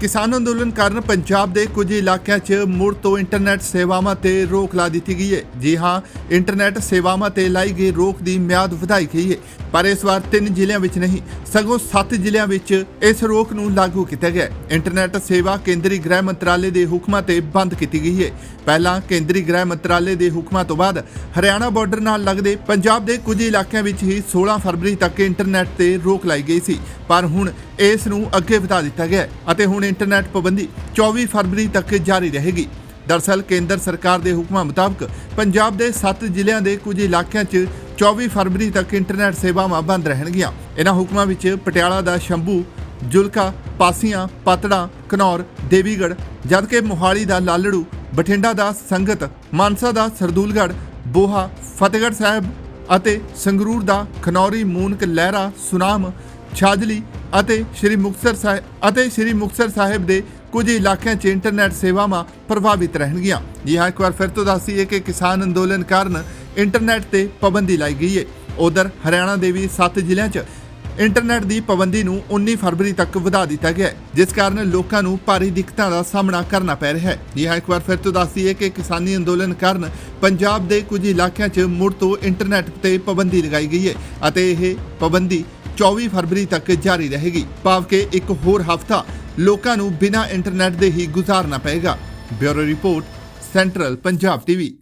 ਕਿਸਾਨ ਅੰਦੋਲਨ ਕਾਰਨ ਪੰਜਾਬ ਦੇ ਕੁਝ ਇਲਾਕਿਆਂ 'ਚ ਮੁੜ ਤੋਂ ਇੰਟਰਨੈਟ ਸੇਵਾਵਾਂ ਤੇ ਰੋਕ ਲਾ ਦਿੱਤੀ ਗਈ ਹੈ। ਜੀ ਹਾਂ, ਇੰਟਰਨੈਟ ਸੇਵਾਵਾਂ ਤੇ ਲਾਈ ਗਈ ਰੋਕ ਦੀ ਮਿਆਦ ਵਧਾਈ ਗਈ ਹੈ, ਪਰ ਇਸ ਵਾਰ ਤਿੰਨ ਜ਼ਿਲ੍ਹਿਆਂ ਵਿੱਚ ਨਹੀਂ, ਸਗੋਂ 7 ਜ਼ਿਲ੍ਹਿਆਂ ਵਿੱਚ ਇਸ ਰੋਕ ਨੂੰ ਲਾਗੂ ਕੀਤਾ ਗਿਆ ਇੰਟਰਨੈਟ ਸੇਵਾ ਕੇਂਦਰੀ ਗ੍ਰਹਿ ਮੰਤਰਾਲੇ ਦੇ ਹੁਕਮਾਂ ਤੇ ਬੰਦ ਕੀਤੀ ਗਈ ਹੈ। ਪਹਿਲਾਂ ਕੇਂਦਰੀ ਗ੍ਰਹਿ ਮੰਤਰਾਲੇ ਦੇ ਹੁਕਮਾਂ ਤੋਂ ਬਾਅਦ ਹਰਿਆਣਾ ਬਾਰਡਰ ਨਾਲ ਲੱਗਦੇ ਪੰਜਾਬ ਦੇ ਕੁਝ ਇਲਾਕਿਆਂ ਵਿੱਚ ਹੀ 16 ਫਰਵਰੀ ਤੱਕ ਇੰਟਰਨੈਟ ਤੇ ਰੋਕ ਲਾਈ ਗਈ ਸੀ, ਪਰ ਹੁਣ ਇਸ ਨੂੰ ਅੱਗੇ ਵਧਾ ਦਿੱਤਾ ਗਿਆ ਅਤੇ ਹੁਣ ਇੰਟਰਨੈਟ ਪਾਬੰਦੀ 24 ਫਰਵਰੀ ਤੱਕ ਜਾਰੀ ਰਹੇਗੀ। ਦਰਸਲ ਕੇਂਦਰ ਸਰਕਾਰ ਦੇ ਹੁਕਮਾਂ ਮੁਤਾਬਕ ਪੰਜਾਬ ਦੇ 7 ਜ਼ਿਲ੍ਹਿਆਂ ਦੇ ਕੁਝ ਇਲਾਕਿਆਂ 'ਚ 24 ਫਰਵਰੀ ਤੱਕ ਇੰਟਰਨੈਟ ਸੇਵਾਵਾਂ ਬੰਦ ਰਹਿਣਗੀਆਂ। ਇਹਨਾਂ ਹੁਕਮਾਂ ਵਿੱਚ ਪਟਿਆਲਾ ਦਾ ਸ਼ੰਭੂ, ਜੁਲਕਾ, ਪਾਸੀਆਂ, ਪਾਤੜਾ ਘਨੌਰ ਦੇਵੀਗੜ੍ਹ, ਜਦਕਿ ਮੋਹਾਲੀ ਦਾ ਲਾਲੜੂ, ਬਠਿੰਡਾ ਦਾ ਸੰਗਤ, ਮਾਨਸਾ ਦਾ ਸਰਦੂਲਗੜ੍ਹ, ਬੋਹਾ, ਫਤਿਹਗੜ੍ਹ ਸਾਹਿਬ ਅਤੇ ਸੰਗਰੂਰ ਦਾ ਖਨੌਰੀ ਮੂਨਕ, ਲਹਿਰਾ, ਸੁਨਾਮ, ਛਾਜਲੀ ਅਤੇ ਸ੍ਰੀ ਮੁਕਤਸਰ ਸਾਹਿਬ ਅਤੇ ਸ੍ਰੀ ਮੁਕਤਸਰ ਸਾਹਿਬ ਦੇ ਕੁਝ ਇਲਾਕਿਆਂ 'ਚ ਇੰਟਰਨੈਟ ਸੇਵਾਵਾਂ ਪ੍ਰਭਾਵਿਤ ਰਹਿਣਗੀਆਂ। ਜੀ ਹਾਂ, ਇੱਕ ਵਾਰ ਫਿਰ ਤੋਂ ਦੱਸੀਏ ਕਿ ਕਿਸਾਨ ਅੰਦੋਲਨ ਕਾਰਨ ਇੰਟਰਨੈਟ ਤੇ ਪਾਬੰਦੀ ਲਾਈ ਗਈ ਹੈ ਉਧਰ ਹਰਿਆਣਾ ਦੇ ਵੀ 7 ਜ਼ਿਲ੍ਹਿਆਂ 'ਚ ਇੰਟਰਨੈਟ ਦੀ ਪਾਬੰਦੀ ਨੂੰ 19 ਫਰਵਰੀ ਤੱਕ ਵਧਾ ਦਿੱਤਾ ਗਿਆ ਜਿਸ ਕਾਰਨ ਲੋਕਾਂ ਨੂੰ ਭਾਰੀ ਦਿੱਕਤਾਂ ਦਾ ਸਾਹਮਣਾ ਕਰਨਾ ਪੈ ਰਿਹਾ ਹੈ। ਜੀ ਹਾਂ, ਇੱਕ ਵਾਰ ਫਿਰ ਤੋਂ ਦੱਸਦੀ ਹੈ ਕਿ ਕਿਸਾਨੀ ਅੰਦੋਲਨ ਕਾਰਨ ਪੰਜਾਬ ਦੇ ਕੁਝ ਇਲਾਕਿਆਂ 'ਚ ਮੁੜ ਤੋਂ ਇੰਟਰਨੈਟ ਤੇ ਪਾਬੰਦੀ ਲਗਾਈ ਗਈ ਹੈ ਅਤੇ ਇਹ ਪਾਬੰਦੀ 24 ਫਰਵਰੀ ਤੱਕ ਜਾਰੀ ਰਹੇਗੀ। ਭਾਵ ਕਿ ਇੱਕ ਹੋਰ ਹਫ਼ਤਾ ਲੋਕਾਂ ਨੂੰ ਬਿਨਾਂ ਇੰਟਰਨੈਟ ਦੇ ਹੀ ਗੁਜ਼ਾਰਨਾ ਪਏਗਾ। Bureau report, central Punjab TV.